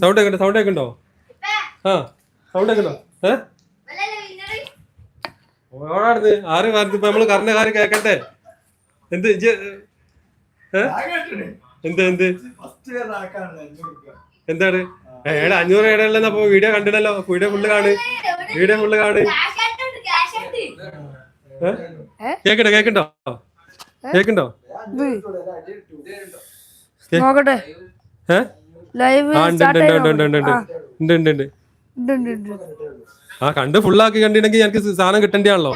Sound കേട്ടോ sound കേൾക്കണ്ടോ ആ സൗണ്ട് കേൾക്കണ്ടോ ഏ? ഓടാടുന്ന് ആര് പറഞ്ഞു ഇപ്പൊ നമ്മൾ പറഞ്ഞ കാര്യം കേക്കട്ടെ. എന്ത് എന്ത് എന്ത്? എന്താണ്? ഏടാ അഞ്ഞൂറ് ഏടാ അപ്പൊ വീഡിയോ കണ്ടിടല്ലോ വീഡിയോ ഫുള്ള് കാണ്. വീഡിയോ ഫുള്ള് കാണ്? കേക്കണ്ടോ കേക്കണ്ടോ? കേക്കണ്ടോ? നോക്കട്ടെ. ഏ? ലൈവ് ആ കണ്ട് ഫുള്ളാക്കി കണ്ടിട്ടുണ്ടെങ്കിൽ എനിക്ക് സാധനം കിട്ടണ്ടാണല്ലോ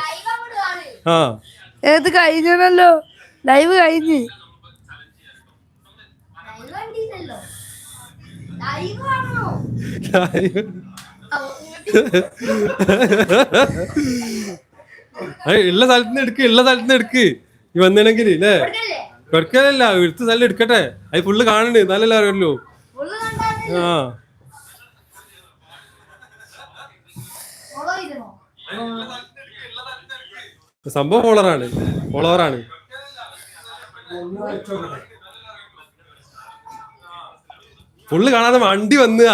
ആ. ഏത് കഴിഞ്ഞല്ലോ ലൈവ് കഴിഞ്ഞ്. ഉള്ള സ്ഥലത്ത് നിന്ന് എടുക്ക് ഉള്ള സ്ഥലത്ത് നിന്ന് എടുക്ക് വന്നിണെങ്കിൽ അല്ലേ കൊടുക്കലല്ല എടുത്ത സ്ഥലം എടുക്കട്ടെ. അത് ഫുള്ള് കാണണ്ട് എന്നാലല്ലേ അറിയുള്ളൂ. സംഭവം ഫോളറാണ് ഫോളോവറാണ് ഫുള്ള് കാണാതെ വണ്ടി വന്നുക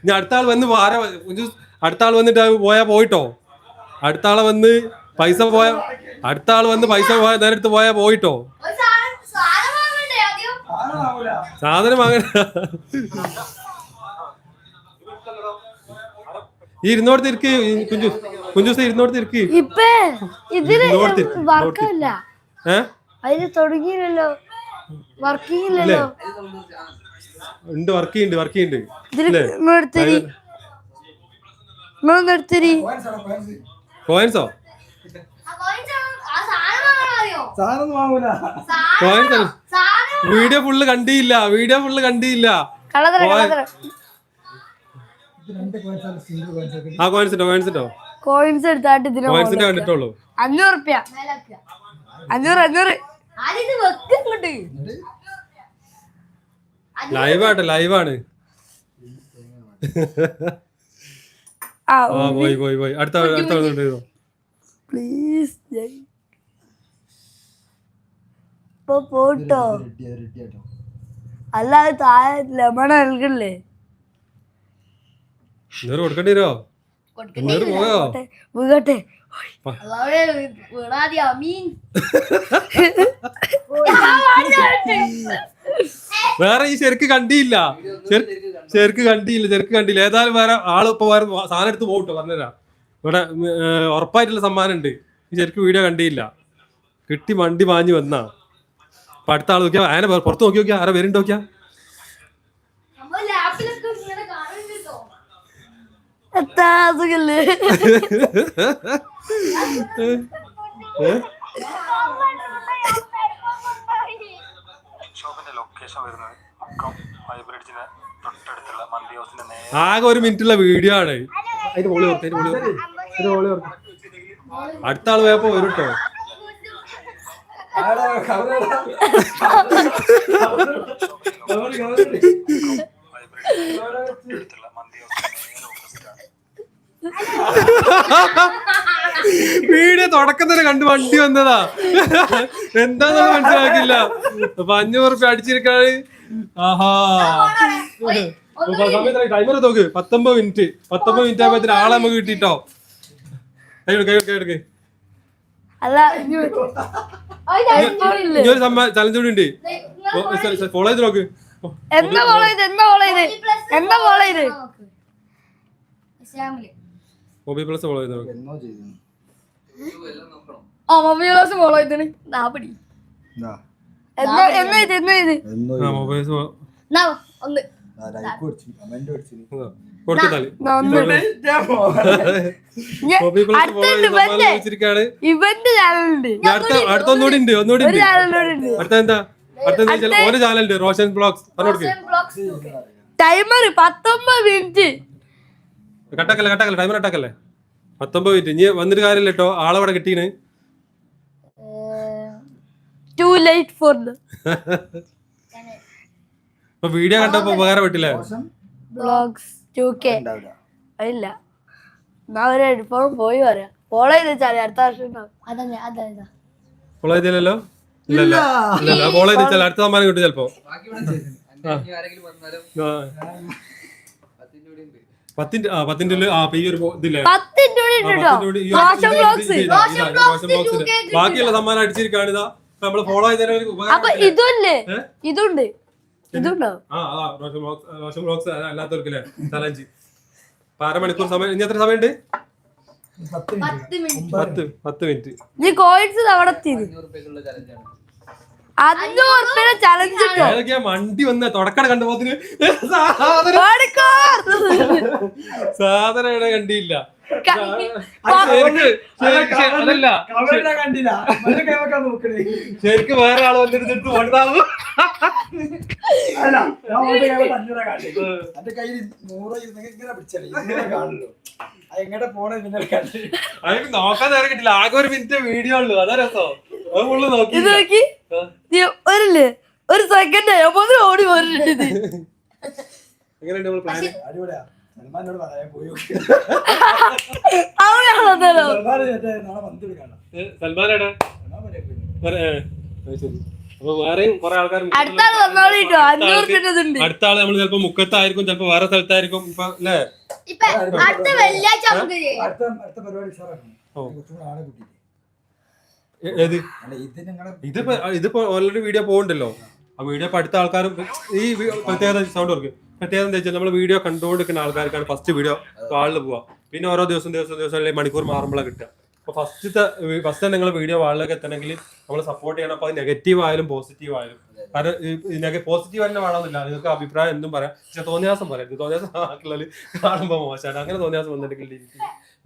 ഇനി അടുത്ത ആൾ വന്ന് ആരാ ഒരു അടുത്ത ആൾ വന്നിട്ട് പോയാ പോയിട്ടോ. അടുത്ത ആളെ വന്ന് പൈസ പോയ അടുത്ത ആൾ വന്ന് പൈസ പോയ നേരെടുത്ത് പോയാ പോയിട്ടോ. സാധനം വാങ്ങണ ഈ ഇരുന്നോടത്ത് ഇരിക്ക് കുഞ്ചു കുഞ്ചൂസ് ഇരുന്നോടത്ത് ഇരിക്ക് ഇപ്പൊ വർക്കല്ല. അതിന് തുടങ്ങിയില്ലല്ലോ. വർക്കിംഗ് ഇല്ലല്ലോ ഉണ്ട് വർക്ക് ചെയ്യുന്നുണ്ട് വർക്ക് ചെയ്യുന്നുണ്ട് കോയിൻസോ? കോയിൻസ് വീഡിയോ ഫുള്ള് കണ്ടിയില്ല വീഡിയോ ഫുള്ള് കണ്ടിയില്ല കോയിൻസ് സിംഗിൾ കോയിൻസ് ആ കോയിൻസ് ഉണ്ടോ കോയിൻസ് ഉണ്ടോ കോയിൻസ് എടുത്തായിട്ട് ഇതിന് കോയിൻസിന്റെ കണ്ടിട്ടുള്ളൂ. അഞ്ഞൂറ് റുപ്യ അഞ്ഞൂറ് അഞ്ഞൂറ് ലൈവാട്ടെ ലൈവാണ് ആ പോയി പോയി പോയി. അടുത്ത അടുത്ത പ്ലീസ് ഇപ്പൊ പോട്ടോ. അല്ലാതെ താഴെ ലെമൺ നൽകില്ലേ കൊടുക്കേണ്ടി വരുമോ വീകട്ടെ വേറെ ഈ ചെറുക്ക് കണ്ടിയില്ല. ചെറുക്ക് കണ്ടിയില്ല ചെറുക്ക് കണ്ടില്ല ഏതായാലും വേറെ ആൾ ഇപ്പൊ വേറെ സാധനം എടുത്ത് പോകട്ടോ പറഞ്ഞുതരാം. ഇവിടെ ഉറപ്പായിട്ടുള്ള സമ്മാനം ഉണ്ട് ഈ ചെറുക്ക് വീഡിയോ കണ്ടിയില്ല. കിട്ടി വണ്ടി മാഞ്ഞു വന്നാ. അപ്പൊ അടുത്ത ആൾ നോക്കിയാ ആനെ പുറത്ത് നോക്കി നോക്കിയാ ആരെ വരുന്നുണ്ട് നോക്കിയാ? ആകെ ഒരു മിനിറ്റുള്ള വീഡിയോ ആണ്. ഓർത്ത് അതിന്റെ മോളി ഓർത്ത്. അതിന്റെ മോളി അടുത്ത ആൾ പോയപ്പോ വരും കേട്ടോ വീഡിയോ തുടക്കം തന്നെ കണ്ട് വണ്ടി വന്നതാ. എന്താന്ന് മനസ്സിലാക്കില്ല അപ്പൊ അഞ്ഞൂറ് റുപ്യ അടിച്ചിരിക്കാണ്. ആഹാ. ടൈമർ നോക്ക്. പത്തൊമ്പത് മിനിറ്റ് പത്തൊമ്പത് മിനിറ്റ് ആകുമ്പത്തിന് ആളെ നമുക്ക് കിട്ടിട്ടോ. കൈ കൈ കൈ അല്ല. ഒരു ചലഞ്ച് കൂടി ഉണ്ട്. ഫോളോ ചെയ്ത് നോക്ക്. എന്താ ഫോളോ ചെയ്ത്? എന്താ ഫോളോ ചെയ്ത്? എന്താ ഫോളോ ചെയ്ത് മൊബൈൽ പ്ലസ് ഫോളോ ചെയ്ത് ആ മൊബൈൽ പ്ലസ് ഫോളോ ചെയ്തിന്. നാപ്പടി എന്നാ എന്നാ ഇത് എന്നാ ഇത് മൊബൈൽ ഒന്ന്. അടുത്തൊന്നുകൂടി ഉണ്ട് ഒന്നുകൂടി ഉണ്ട്. അടുത്ത എന്താ? അടുത്ത ഒരു ചാനലുണ്ട് റോഷൻ ബ്ലോഗ്സ് ടൈമർ പത്തൊമ്പത് മിനിറ്റ്. കട്ടാക്കല്ലേ കട്ടാക്കല്ലേ ടൈമർ കട്ടാക്കല്ലേ? പത്തൊമ്പത് മിനിറ്റ്. ഇനി വന്നിട്ട് കാര്യമില്ല കേട്ടോ. ആളവിടെ കിട്ടീന്. ടു ലൈറ്റ് ഫോർ ഇപ്പൊ വീഡിയോ കണ്ടപ്പോ ഉപകാരപ്പെട്ടില്ലേ? ബ്ലോഗ്സ് ടു കെ ഉണ്ടാവില്ല ഇല്ല എന്നാ ഒരു ഹെഡ്ഫോൺ പോയി പറയാം. ഫോളോ ചെയ്ത് വെച്ചാൽ അടുത്ത വർഷം ഉണ്ടാവും. അതന്നെ അതെ ഫോളോ ചെയ്തില്ലല്ലോ ഇല്ലല്ലോ. ഇല്ലല്ലോ. ഫോളോ ചെയ്ത് വെച്ചാൽ അടുത്ത സമ്മാനം കിട്ടും ചിലപ്പോ. ആ. പത്തിന്റെ പത്തിന്റെ ഉള്ളിൽ ഈ ഒരു ഇതില്ലേ? പത്തിന്റെ ഉണ്ട്? റോഷൻ ബ്ലോഗ്സ് റോഷൻ ബ്ലോഗ്സിന്. ബാക്കിയുള്ള സമ്മാനം അടിച്ചിരിക്കാണിതാ നമ്മൾ ഫോളോ ചെയ്തതിന് ഒരു അപ്പൊ ഉപകാരം ഇതുല്ലേ ഏ? ഇതുണ്ട്. അല്ലാത്തവർക്കല്ലേ? സമയം ഇനി എത്ര സമയമുണ്ട്? പത്ത് മിനിറ്റ്. പത്ത് പത്ത് മിനിറ്റ്. നീ കോയിൻസ് അവിടെ ഏതൊക്കെയാ വണ്ടി വന്ന? തുടക്കട സാധനം സാധനം കണ്ടില്ല. ശരിക്ക് ശരിക്ക് അതല്ല. ശരിക്കും വേറെ ആൾ വന്നിരുന്നിട്ട് ഉണ്ടാവും അല്ല എന്റെ കയ്യിൽ നൂറ് ഇങ്ങനെ പിടിച്ചല്ലേ? ഇങ്ങനെ കാണുള്ളൂ പോണേ നോക്കാൻ നേരം കിട്ടില്ല. ആകെ ഒരു മിനിറ്റ് വീഡിയോ ഉള്ളു. അതാ രസം. അത് ഫുള്ള് നോക്കി. ഇത് നോക്കി. നീ ഒരില്ലേ ഒരു സെക്കൻഡ് ഓടി പോരുന്നുണ്ട് എങ്ങനെയുണ്ട് നമ്മൾ പ്ലാൻ അടിപൊളിയാ. സൽമാനോട് പറയാൻ പോയി പോയി ശരി. അപ്പൊ വേറെയും കുറെ ആൾക്കാർ അടുത്ത ആൾ വന്നോളി കേട്ടോ അഞ്ഞൂറ് അടുത്ത ആൾ നമ്മൾ ചിലപ്പോ മുക്കത്തായിരിക്കും ചിലപ്പോ വേറെ സ്ഥലത്തായിരിക്കും. ഇപ്പൊ അല്ലേ? ഇപ്പൊ അടുത്ത വെള്ളിയാഴ്ച നമുക്ക് ചെയ്യാം. അടുത്ത അടുത്ത പരിപാടി ഉഷാറാക്കണം. ഓ. ആളെ ഏത്? അല്ല ഇത് നിങ്ങളെ ഇതിപ്പോ ഇതിപ്പോ ഓൾറെഡി വീഡിയോ പോകുന്നുണ്ടല്ലോ ആ വീഡിയോ ഇപ്പൊ അടുത്ത ആൾക്കാരും ഈ വി- പ്രത്യേകത സൗണ്ട് വർക്ക് പ്രത്യേകത എന്താ വെച്ചാൽ നമ്മൾ വീഡിയോ കണ്ടുകൊണ്ടിരിക്കുന്ന ആൾക്കാർക്കാണ് ഫസ്റ്റ് വീഡിയോ ആളിൽ പോവാ. പിന്നെ ഓരോ ദിവസം ദിവസം ദിവസം അല്ലെങ്കിൽ മണിക്കൂർ മാറുമ്പോഴാണ് കിട്ടുക. അപ്പൊ ഫസ്റ്റത്തെ ഫസ്റ്റ് നിങ്ങൾ വീഡിയോ വാളിലേക്ക് എത്തണമെങ്കിൽ നമ്മൾ സപ്പോർട്ട് ചെയ്യണം. അപ്പൊ അത് നെഗറ്റീവ് ആയാലും പോസിറ്റീവ് ആയാലും. കാരണം പോസിറ്റീവ് തന്നെ വേണമെന്നില്ല. നിങ്ങൾക്ക് അഭിപ്രായം എന്തും പറയാം. പക്ഷെ തോന്നിയാസം പറയരുത് തോന്നിയാസം ബാക്കിയുള്ളത് കാണുമ്പോൾ മോശമാണ്. അങ്ങനെ തോന്നിയാസം വന്നിട്ടുണ്ടെങ്കിൽ.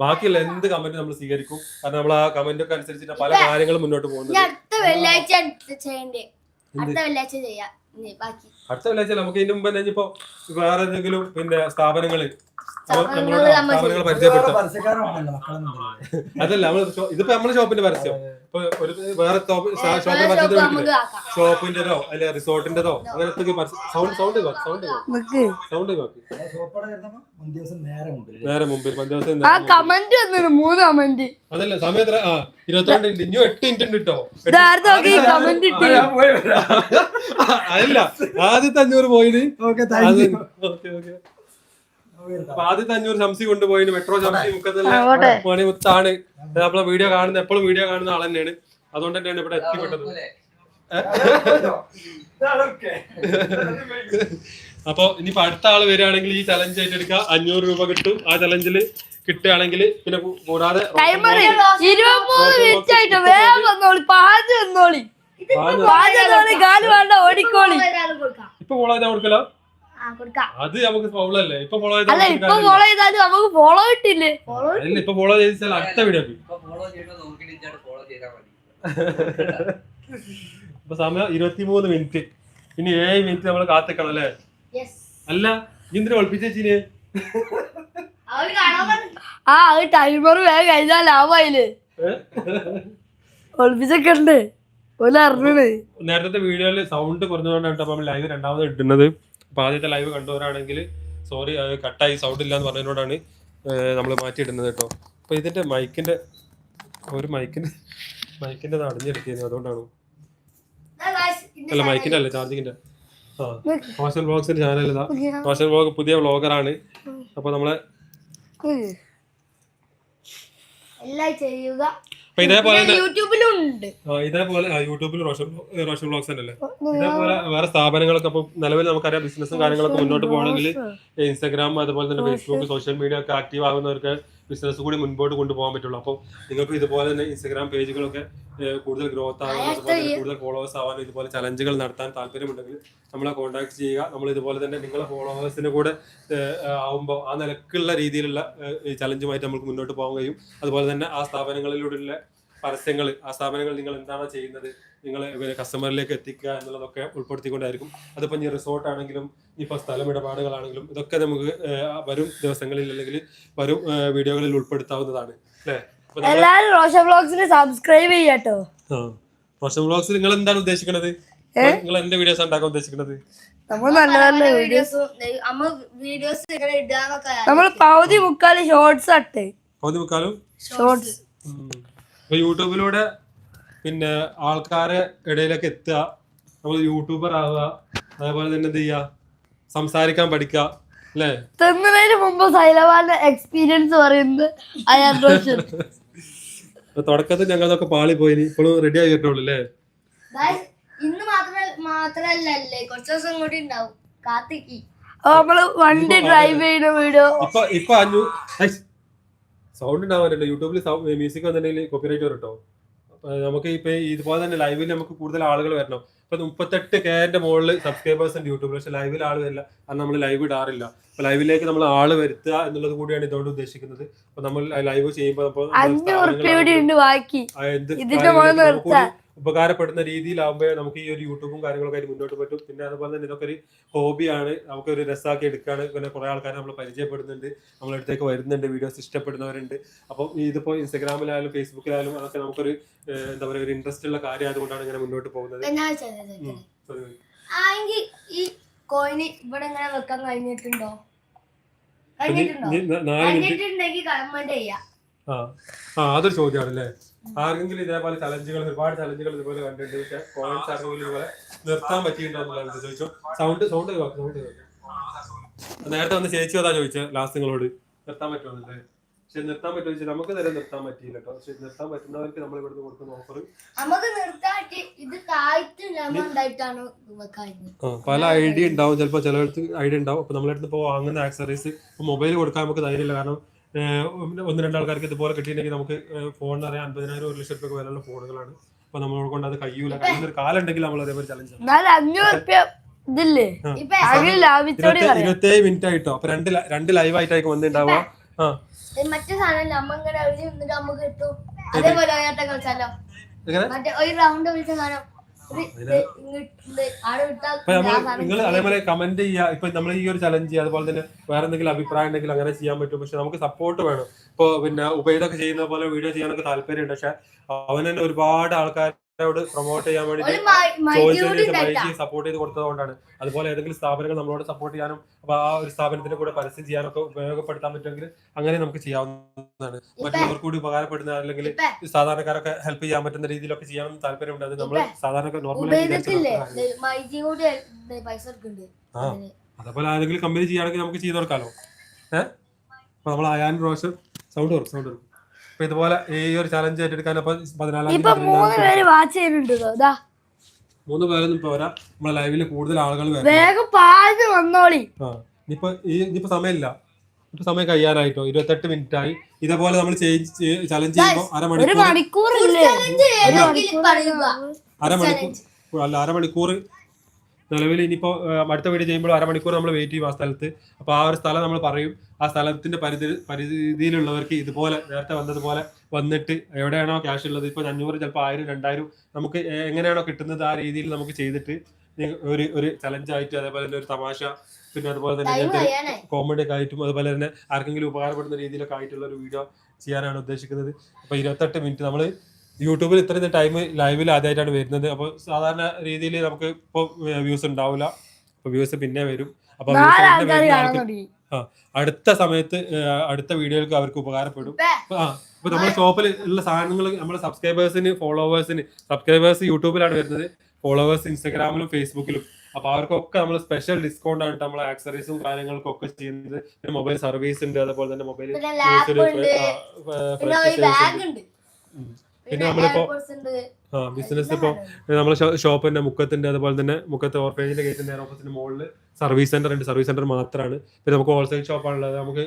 ബാക്കിയുള്ള എന്ത് കമന്റ് നമ്മൾ സ്വീകരിക്കും. കാരണം നമ്മൾ ആ കമന്റ് ഒക്കെ അനുസരിച്ചിട്ട് പല കാര്യങ്ങളും മുന്നോട്ട് പോകുന്നത്. അടുത്ത വെള്ളിയാഴ്ച ചെയ്യണ്ടേ അടുത്ത വെള്ളിയാഴ്ച ചെയ്യാം. ഇനി ബാക്കി. അടുത്ത വെള്ളിയാഴ്ച നമുക്ക് ഇതിന് മുമ്പ് തന്നെ ഇപ്പോ വേറെ എന്തെങ്കിലും പിന്നെ സ്ഥാപനങ്ങൾ നമ്മൾ സ്ഥാപനങ്ങൾ അതല്ല നമ്മൾ ഇതിപ്പോ നമ്മുടെ ഷോപ്പിന്റെ പരസ്യം. ഇപ്പൊ ഒരു വേറെ ഷോപ്പിന്റെ ഷോപ്പ് പരസ്യത്തിൽ ഷോപ്പിന്റെതോ അല്ലെ റിസോർട്ടിന്റെതോ അങ്ങനത്തെ സൗണ്ട് സൗണ്ട് സൗണ്ട് സൗണ്ട് നേരെ മുമ്പിൽ കമന്റ് അതല്ല സമയത്ത് ആ ഇരുപത്തിരണ്ട് മിനിറ്റ് ഇനിയും എട്ട് മിനിറ്റ് ഉണ്ട് കേട്ടോ അതല്ല ആദ്യത്തെ അഞ്ഞൂറ് പോയിന്. Okay okay okay. അപ്പൊ ആദ്യത്തെ അഞ്ഞൂറ് ശംസി കൊണ്ടുപോയി മെട്രോ ശംസി മുക്കത്തല്ല. പണി മുത്താണ്. നമ്മളെ വീഡിയോ കാണുന്ന എപ്പോഴും വീഡിയോ കാണുന്ന ആൾ തന്നെയാണ് അതുകൊണ്ട് തന്നെയാണ് ഇവിടെ എത്തിപ്പെട്ടത്. അപ്പൊ ഇനിയിപ്പോ അടുത്ത ആൾ വരികയാണെങ്കിൽ ഈ ചലഞ്ച് ഏറ്റെടുക്കുക. അഞ്ഞൂറ് രൂപ കിട്ടും. ആ ചലഞ്ചിൽ കിട്ടുകയാണെങ്കിൽ പിന്നെ കൂടാതെ ഇപ്പൊ കൂടാതെ കൊടുക്കലോ? അത് നമുക്ക് ഇപ്പൊ ഫോളോ അല്ല ഇപ്പൊ ഫോളോ ചെയ്താലും നമുക്ക് ഫോളോ കിട്ടില്ലേ. അല്ല ഇപ്പൊ ഫോളോ ചെയ്താൽ അടുത്ത വീഡിയോ ഇപ്പൊ ഫോളോ ഫോളോ ഇപ്പൊ സമയം ഇരുപത്തിമൂന്ന് മിനിറ്റ് ഇനി ഏഴ് മിനിറ്റ് നമ്മൾ കാത്തിക്കണം അല്ലേ? യെസ് അല്ല ഇന്ദ്ര ഒളിപ്പിച്ചേച്ചിന് ആ അത് ടൈമർ വേഗം കഴിഞ്ഞാൽ ലാഭമായില്ലേ ഒളിപ്പിച്ചൊക്കെ ഉണ്ട് നേരത്തെ വീഡിയോയിൽ സൗണ്ട് കുറഞ്ഞതുകൊണ്ടാണ് കേട്ടോ ലൈവ് രണ്ടാമത് ഇടുന്നത്. അപ്പൊ ആദ്യത്തെ ലൈവ് കണ്ടവരാണെങ്കിൽ സോറി കട്ടായി സൗണ്ട് ഇല്ല എന്ന് പറഞ്ഞതിനോടാണ് നമ്മൾ മാറ്റിയിടുന്നത് കേട്ടോ അപ്പൊ ഇതിന്റെ മൈക്കിന്റെ ഒരു മൈക്കിന്റെ മൈക്കിന്റെ അടഞ്ഞെടുത്തിരുന്നു അതുകൊണ്ടാണ്. അല്ല മൈക്കിന്റെ അല്ല ചാർജിങ്ങിന്റെ ആ ഫാഷൻ ബ്ലോഗ്സിന്റെ ചാനൽ ഇതാ. ഫാഷൻ ബ്ലോഗ് പുതിയ വ്ളോഗറാണ് അപ്പൊ നമ്മളെ എല്ലാം ചെയ്യുക. അപ്പൊ ഇതേപോലെ തന്നെ യൂട്യൂബിലും ഉണ്ട് ഇതേപോലെ യൂട്യൂബിൽ റോഷൻ റോഷൻ ബ്ലോഗ്സ് തന്നെ അല്ലേ ഇതേപോലെ വേറെ സ്ഥാപനങ്ങളൊക്കെ അപ്പൊ നിലവിൽ നമുക്കറിയാം ബിസിനസ്സും കാര്യങ്ങളൊക്കെ മുന്നോട്ട് പോകണമെങ്കിൽ ഇൻസ്റ്റാഗ്രാം അതുപോലെ തന്നെ ഫേസ്ബുക്ക് സോഷ്യൽ മീഡിയ ഒക്കെ ആക്റ്റീവ് ആകുന്നവർക്ക് ബിസിനസ് കൂടി മുൻപോട്ട് കൊണ്ടുപോകാൻ പറ്റുള്ളൂ. അപ്പോൾ നിങ്ങൾക്ക് ഇതുപോലെ തന്നെ ഇൻസ്റ്റാഗ്രാം പേജുകളൊക്കെ കൂടുതൽ ഗ്രോത്ത് അതുപോലെ കൂടുതൽ ഫോളോവേഴ്സ് ആവാനും ഇതുപോലെ ചലഞ്ചുകൾ നടത്താൻ താല്പര്യമുണ്ടെങ്കിൽ നമ്മളെ കോൺടാക്ട് ചെയ്യുക. നമ്മൾ ഇതുപോലെ തന്നെ നിങ്ങളെ ഫോളോവേഴ്സിന് കൂടെ ആവുമ്പോൾ ആ നിലക്കുള്ള രീതിയിലുള്ള ചലഞ്ചുമായിട്ട് നമുക്ക് മുന്നോട്ട് പോകാൻ കഴിയും. അതുപോലെ തന്നെ ആ സ്ഥാപനങ്ങളിലൂടെയുള്ള പരസ്യങ്ങൾ ആ സ്ഥാപനങ്ങൾ നിങ്ങൾ എന്താണ് ചെയ്യുന്നത് നിങ്ങൾ കസ്റ്റമറിലേക്ക് എത്തിക്കുക എന്നുള്ളതൊക്കെ ഉൾപ്പെടുത്തിക്കൊണ്ടായിരിക്കും. അതിപ്പോൾ ഇനി റിസോർട്ട് ആണെങ്കിലും ഇപ്പോൾ സ്ഥലമിടപാടുകളാണെങ്കിലും ഇതൊക്കെ നമുക്ക് വരും ദിവസങ്ങളിൽ അല്ലെങ്കിൽ വരും വീഡിയോകളിൽ ഉൾപ്പെടുത്താവുന്നതാണ്. അല്ലേ? എല്ലാവരും റോഷൻ വ്ളോഗ്സിന് സബ്സ്ക്രൈബ് ചെയ്യാട്ടോ റോഷൻ വ്ളോഗ്സ് നിങ്ങൾ എന്താണ് ഉദ്ദേശിക്കുന്നത്? നിങ്ങൾ എന്റെ വീഡിയോസ് ഉണ്ടാക്കാൻ ഉദ്ദേശിക്കുന്നത്? നമ്മൾ നല്ല നല്ല വീഡിയോസ് വീഡിയോസും നമ്മൾ പകുതി മുക്കാൽ ഷോർട്സ് അട്ടെ പകുതി മുക്കാലും? ഷോർട്സ്. അപ്പൊ യൂട്യൂബിലൂടെ പിന്നെ ആൾക്കാരെ ഇടയിലേക്ക് എത്തുക. നമ്മൾ യൂട്യൂബർ ആവുക. അതേപോലെ തന്നെ എന്ത് ചെയ്യാ സംസാരിക്കാൻ പഠിക്കുക. അല്ലേ? തിന്നതിന് മുമ്പ് സൈലവാന്റെ എക്സ്പീരിയൻസ് പറയുന്നത് അയാൾ തുടക്കത്തിൽ ഞങ്ങളതൊക്കെ പാളി പോയി ഇപ്പോഴും റെഡി ആയി വരുന്നുള്ളൂ അല്ലേ? ഇന്ന് മാത്രമല്ലേ കുറച്ച് ദിവസം കൂടി ഉണ്ടാവും. കാത്തിക്ക് നമ്മൾ വണ്ടി ഡ്രൈവ് ചെയ്യുന്ന വീഡിയോ ഇപ്പൊ ഇപ്പൊ അഞ്ഞു സൗണ്ട് ഉണ്ടാവാറില്ല. യൂട്യൂബിൽ മ്യൂസിക് വന്നിട്ടുണ്ടെങ്കിൽ കോപ്പിറൈറ്റ് വരും കേട്ടോ നമുക്ക് ഇപ്പൊ ഇതുപോലെ തന്നെ ലൈവിൽ നമുക്ക് കൂടുതൽ ആളുകൾ വരണം. ഇപ്പൊ മുപ്പത്തെട്ട് കെന്റെ മുകളിൽ സബ്സ്ക്രൈബേഴ്സ് ഉണ്ട് യൂട്യൂബിൽ പക്ഷെ ലൈവിൽ ആൾ വരില്ല. അത് നമ്മൾ ലൈവ് ഇടാറില്ല. അപ്പൊ ലൈവിലേക്ക് നമ്മൾ ആൾ വരുത്തുക എന്നുള്ളത് കൂടിയാണ് ഇതുകൊണ്ട് ഉദ്ദേശിക്കുന്നത്. അപ്പൊ നമ്മൾ ലൈവ് ചെയ്യുമ്പോൾ ഉപകാരപ്പെടുന്ന രീതിയിലാവുമ്പോൾ നമുക്ക് ഈ ഒരു യൂട്യൂബും കാര്യങ്ങളൊക്കെ ആയിട്ട് മുന്നോട്ട് പറ്റും. പിന്നെ അതുപോലെ തന്നെ ഇതൊക്കെ ഒരു ഹോബിയാണ് നമുക്ക് ഒരു രസമാക്കി എടുക്കുകയാണ് പിന്നെ കുറെ ആൾക്കാർ നമ്മൾ പരിചയപ്പെടുന്നുണ്ട്. നമ്മളടുത്തേക്ക് വരുന്നുണ്ട്. വീഡിയോസ് ഇഷ്ടപ്പെടുന്നവരുണ്ട്. അപ്പം ഇതിപ്പോ ഇൻസ്റ്റാഗ്രാമിലായാലും ഫേസ്ബുക്കിലായാലും അതൊക്കെ നമുക്കൊരു എന്താ പറയുക ഒരു ഇൻട്രസ്റ്റ് ഉള്ള കാര്യം ആയതുകൊണ്ടാണ് ഇങ്ങനെ മുന്നോട്ട് പോകുന്നത്. ഈ കോയിന് ഇവിടെ ഇങ്ങനെ വെക്കാൻ കഴിഞ്ഞിട്ടുണ്ടോ? കഴിഞ്ഞിട്ടുണ്ടോ കഴിഞ്ഞിട്ടുണ്ടെങ്കിൽ കമന്റ് ചെയ്യാം. ആ. ആ അതൊരു ചോദ്യമാണ് അല്ലേ ആർക്കെങ്കിലും ഇതേപോലെ ചലഞ്ചുകൾ ഒരുപാട് ചലഞ്ചുകൾ ഇതുപോലെ കണ്ടിട്ടുണ്ട്. പക്ഷെ കോവിഡ് ആർക്കെങ്കിലും ഇതുപോലെ നിർത്താൻ പറ്റിയിട്ടുണ്ടോ ചോദിച്ചു. സൗണ്ട് സൗണ്ട് സൗണ്ട് നേരത്തെ വന്ന് ചേച്ചി അതാ ചോദിച്ചത് ലാസ്റ്റ് നിങ്ങളോട്. നിർത്താൻ പറ്റുമെന്നില്ലേ പക്ഷെ നിർത്താൻ പറ്റുമോ ചോദിച്ചാൽ നമുക്ക് നേരെ നിർത്താൻ പറ്റിയില്ല കേട്ടോ. പക്ഷെ നിർത്താൻ പറ്റുന്നവർക്ക് നമ്മൾ ഇവിടുന്ന് കൊടുക്കുന്ന ഓഫർ പല ഐഡിയ ഉണ്ടാവും. ചിലപ്പോൾ ചിലർക്ക് ഐഡിയ ഉണ്ടാവും. അപ്പൊ നമ്മളടുത്ത് ഇപ്പോൾ വാങ്ങുന്ന ആക്സറീസ് മൊബൈൽ കൊടുക്കാൻ നമുക്ക് ധൈര്യമില്ല. കാരണം ഒന്ന് രണ്ടാൾക്കാർക്ക് രണ്ട് ആൾക്കാർക്ക് ഇതുപോലെ കിട്ടിയിട്ടുണ്ടെങ്കിൽ നമുക്ക് ഫോണിന് അറിയാം അൻപതിനായിരം ഒരു ലക്ഷം രൂപ വിലയുള്ള ഫോണുകളാണ്. അപ്പൊ നമ്മളെ കൊണ്ട് അത് കഴിയൂല. കഴിയുന്ന ഒരു കാലം ഉണ്ടെങ്കിൽ നമ്മൾ അതേപോലെ ചലഞ്ച് ഇരുപത്തേഴ് മിനിറ്റ് ആയിട്ടോ? അപ്പൊ രണ്ട് രണ്ട് ലൈവ് ആയിട്ടായിരിക്കും വന്നിട്ടുണ്ടാവുക. ആ. മറ്റേ സാധനം നമ്മൾ ഇങ്ങനെ കിട്ടും. അതേപോലെ ഒരാട്ടം കളിച്ചാലോ? എങ്ങനെ? മറ്റേ ഒരു റൗണ്ട് വിളിച്ച സാധനം. നിങ്ങൾ അതേപോലെ കമന്റ് ചെയ്യുക ഇപ്പൊ നമ്മൾ ഈ ഒരു ചലഞ്ച് ചെയ്യുക അതുപോലെ തന്നെ വേറെ എന്തെങ്കിലും അഭിപ്രായം ഉണ്ടെങ്കിൽ അങ്ങനെ ചെയ്യാൻ പറ്റും. പക്ഷെ നമുക്ക് സപ്പോർട്ട് വേണം. ഇപ്പൊ പിന്നെ ഉപയോഗമൊക്കെ ചെയ്യുന്ന പോലെ വീഡിയോ ചെയ്യാനൊക്കെ താല്പര്യമുണ്ട്. പക്ഷെ അവൻ തന്നെ ഒരുപാട് ആൾക്കാരോട് പ്രൊമോട്ട് ചെയ്യാൻ വേണ്ടി ചോദിച്ചതിന് മൈക്ക് സപ്പോർട്ട് ചെയ്ത് കൊടുത്തതുകൊണ്ടാണ്. അതുപോലെ ഏതെങ്കിലും സ്ഥാപനങ്ങൾ നമ്മളോട് സപ്പോർട്ട് ചെയ്യാനും അപ്പൊ ആ ഒരു സ്ഥാപനത്തിന്റെ കൂടെ പരസ്യം ചെയ്യാനൊക്കെ ഉപയോഗപ്പെടുത്താൻ പറ്റുമെങ്കിൽ അങ്ങനെ നമുക്ക് ചെയ്യാവുന്നതാണ്. മറ്റുള്ളവർക്ക് കൂടി ഉപകാരപ്പെടുന്ന അല്ലെങ്കിൽ സാധാരണക്കാരൊക്കെ ഹെൽപ്പ് ചെയ്യാൻ പറ്റുന്ന രീതിയിലൊക്കെ ചെയ്യാൻ താല്പര്യമുണ്ട്. അത് നമ്മൾ സാധാരണ എടുക്കുന്നുണ്ട് ആ അതേപോലെ ആരെങ്കിലും കമ്പനി ചെയ്യുകയാണെങ്കിൽ നമുക്ക് ചെയ്ത് കൊടുക്കാലോ. ഏഹ് അപ്പൊ നമ്മൾ അയാൻ റോഷൻ സൗണ്ട് വരും സൗണ്ട് വരും അപ്പൊ ഇതുപോലെ ഈ ഒരു ചലഞ്ച് ഏറ്റെടുക്കാൻ അപ്പൊ പതിനാലാം ഇപ്പൊ തീയതി മൂന്ന് പേര് വാച്ച് ചെയ്യുന്നുണ്ട്. ദാ. മൂന്ന് പേരൊന്നും പോരാ നമ്മളെ ലൈവിൽ കൂടുതൽ ആളുകൾ വരും വേഗം പാഞ്ഞ് വന്നോളി. ആ ഇനിയിപ്പോ ഈ ഇനിയിപ്പോ സമയമില്ല. ഇപ്പൊ സമയം കഴിയാനായിട്ടോ? ഇരുപത്തെട്ട് മിനിറ്റ് ആയി ഇതേപോലെ നമ്മൾ ചലഞ്ച് ചെയ്യുമ്പോൾ ഒരു അരമണിക്കൂർ മണിക്കൂറില്ലേ ഏതെങ്കിലും പറയുക. അരമണിക്കൂർ അല്ല അരമണിക്കൂർ നിലവിൽ ഇനിയിപ്പോ അടുത്ത വീട് ചെയ്യുമ്പോൾ അരമണിക്കൂർ നമ്മൾ വെയിറ്റ് ചെയ്യും ആ സ്ഥലത്ത്. അപ്പൊ ആ ഒരു സ്ഥലം നമ്മൾ പറയും ആ സ്ഥലത്തിന്റെ പരിധി പരിധിയിലുള്ളവർക്ക് ഇതുപോലെ നേരത്തെ വന്നതുപോലെ വന്നിട്ട് എവിടെയാണോ ക്യാഷ് ഉള്ളത്. ഇപ്പൊ അഞ്ഞൂറ് ചിലപ്പോൾ ആയിരം രണ്ടായിരം നമുക്ക് എങ്ങനെയാണോ കിട്ടുന്നത് ആ രീതിയിൽ നമുക്ക് ചെയ്തിട്ട് ഒരു ഒരു ചലഞ്ച് ആയിട്ട് അതേപോലെ തന്നെ ഒരു തമാശ പിന്നെ അതുപോലെ തന്നെ ഇങ്ങനത്തെ കോമഡി ഒക്കെ ആയിട്ടും അതുപോലെ തന്നെ ആർക്കെങ്കിലും ഉപകാരപ്പെടുന്ന രീതിയിലൊക്കെ ആയിട്ടുള്ള ഒരു വീഡിയോ ചെയ്യാനാണ് ഉദ്ദേശിക്കുന്നത്. അപ്പോൾ ഇരുപത്തെട്ട് മിനിറ്റ് നമ്മൾ യൂട്യൂബിൽ ഇത്രയും ടൈം ലൈവിൽ ആദ്യമായിട്ടാണ് വരുന്നത്. അപ്പോൾ സാധാരണ രീതിയിൽ നമുക്ക് ഇപ്പോൾ വ്യൂസ് ഉണ്ടാവില്ല അപ്പൊ വ്യൂസ് പിന്നെ വരും. അപ്പൊ views നാല് പിന്നെ ആൾക്കാർ വരുന്ന കാണാൻ ആൾക്ക് തുടങ്ങി. അടുത്ത സമയത്ത് അടുത്ത വീഡിയോകൾക്ക് അവർക്ക് ഉപകാരപ്പെടും. ഇപ്പൊ അപ്പൊ ഇപ്പൊ നമ്മുടെ ഷോപ്പിൽ ഉള്ള സാധനങ്ങൾ നമ്മുടെ സബ്സ്ക്രൈബേഴ്സിന് ഫോളോവേഴ്സിന് സബ്സ്ക്രൈബേഴ്സ് യൂട്യൂബിലാണ് വരുന്നത്. ഫോളോവേഴ്സ് ഇൻസ്റ്റാഗ്രാമിലും ഫേസ്ബുക്കിലും. അപ്പൊ അവർക്കൊക്കെ നമ്മൾ സ്പെഷ്യൽ ഡിസ്കൗണ്ട് ആണ് നമ്മൾ ആക്സറീസും കാര്യങ്ങൾക്കും ഒക്കെ ചെയ്യുന്നത്. പിന്നെ മൊബൈൽ സർവീസ് ഉണ്ട് അതുപോലെ തന്നെ മൊബൈൽ പിന്നെ നമ്മളിപ്പോ ആ ബിസിനസ് ഇപ്പോൾ നമ്മളെ ഷോപ്പിന്റെ മുഖത്തിന്റെ അതുപോലെ തന്നെ മുഖത്തെ ഓർഫേജിന്റെ ഗേറ്റിന്റെ ഓഫീസിന്റെ മുകളിൽ സർവീസ് സെന്റർ ഉണ്ട്. സർവീസ് സെന്റർ മാത്രമാണ് പിന്നെ നമുക്ക് ഹോൾസെയിൽ ഷോപ്പാണുള്ളത് നമുക്ക്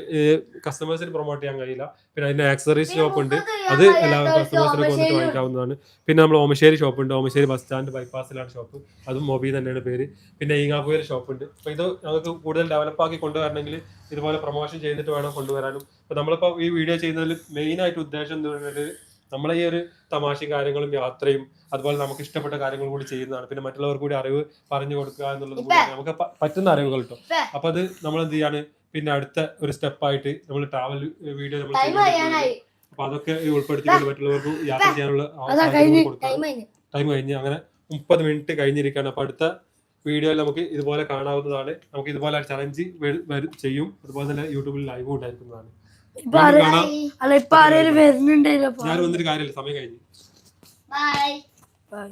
കസ്റ്റമേഴ്സിന് പ്രൊമോട്ട് ചെയ്യാൻ കഴിയില്ല. പിന്നെ അതിന്റെ ആക്സറീസ് ഷോപ്പ് ഉണ്ട്. അത് എല്ലാ കസ്റ്റമേഴ്സിനൊക്കെ വന്നിട്ട് വാങ്ങിക്കാവുന്നതാണ്. പിന്നെ നമ്മൾ ഓമശ്ശേരി ഷോപ്പ് ഉണ്ട്. ഓമശ്ശേരി ബസ് സ്റ്റാൻഡ് ബൈപ്പാസിലാണ് ഷോപ്പ് അതും മൊബി തന്നെയാണ് പേര്. പിന്നെ ഈങ്ങാപ്പുയൽ ഷോപ്പ് ഉണ്ട്. അപ്പോൾ ഇത് നമുക്ക് കൂടുതൽ ഡെവലപ്പ് ആക്കി കൊണ്ടുവരണമെങ്കിൽ ഇതുപോലെ പ്രൊമോഷൻ ചെയ്തിട്ട് വേണം കൊണ്ടുവരാനും. അപ്പോൾ നമ്മളിപ്പോൾ ഈ വീഡിയോ ചെയ്യുന്നതിൽ മെയിൻ ആയിട്ട് ഉദ്ദേശം എന്ന് പറയുന്നത് നമ്മളെ ഈ ഒരു തമാശയും കാര്യങ്ങളും യാത്രയും അതുപോലെ നമുക്ക് ഇഷ്ടപ്പെട്ട കാര്യങ്ങൾ കൂടി ചെയ്യുന്നതാണ്. പിന്നെ മറ്റുള്ളവർ കൂടി അറിവ് പറഞ്ഞു കൊടുക്കുക എന്നുള്ളത് കൂടി നമുക്ക് പറ്റുന്ന അറിവുകൾ കിട്ടും. അപ്പൊ അത് നമ്മൾ എന്ത് ചെയ്യാണ്? പിന്നെ അടുത്ത ഒരു സ്റ്റെപ്പായിട്ട് നമ്മൾ ട്രാവൽ വീഡിയോ നമ്മൾ അപ്പൊ അതൊക്കെ ഉൾപ്പെടുത്തിക്കൊണ്ട് മറ്റുള്ളവർക്ക് യാത്ര ചെയ്യാനുള്ള. ടൈം കഴിഞ്ഞു അങ്ങനെ മുപ്പത് മിനിറ്റ് കഴിഞ്ഞിരിക്കുകയാണ്. അപ്പൊ അടുത്ത വീഡിയോയിൽ നമുക്ക് ഇതുപോലെ കാണാവുന്നതാണ്. നമുക്ക് ഇതുപോലെ ചലഞ്ച് ചെയ്യും. അതുപോലെ തന്നെ യൂട്യൂബിൽ ലൈവ് ഉണ്ടായിരിക്കുന്നതാണ്. അല്ല ഇപ്പൊ ആരെങ്കിലും വരുന്നുണ്ടല്ലോ ഞാൻ വന്നിട്ട് കാര്യമില്ല സമയം കഴിഞ്ഞു. Bye Bye.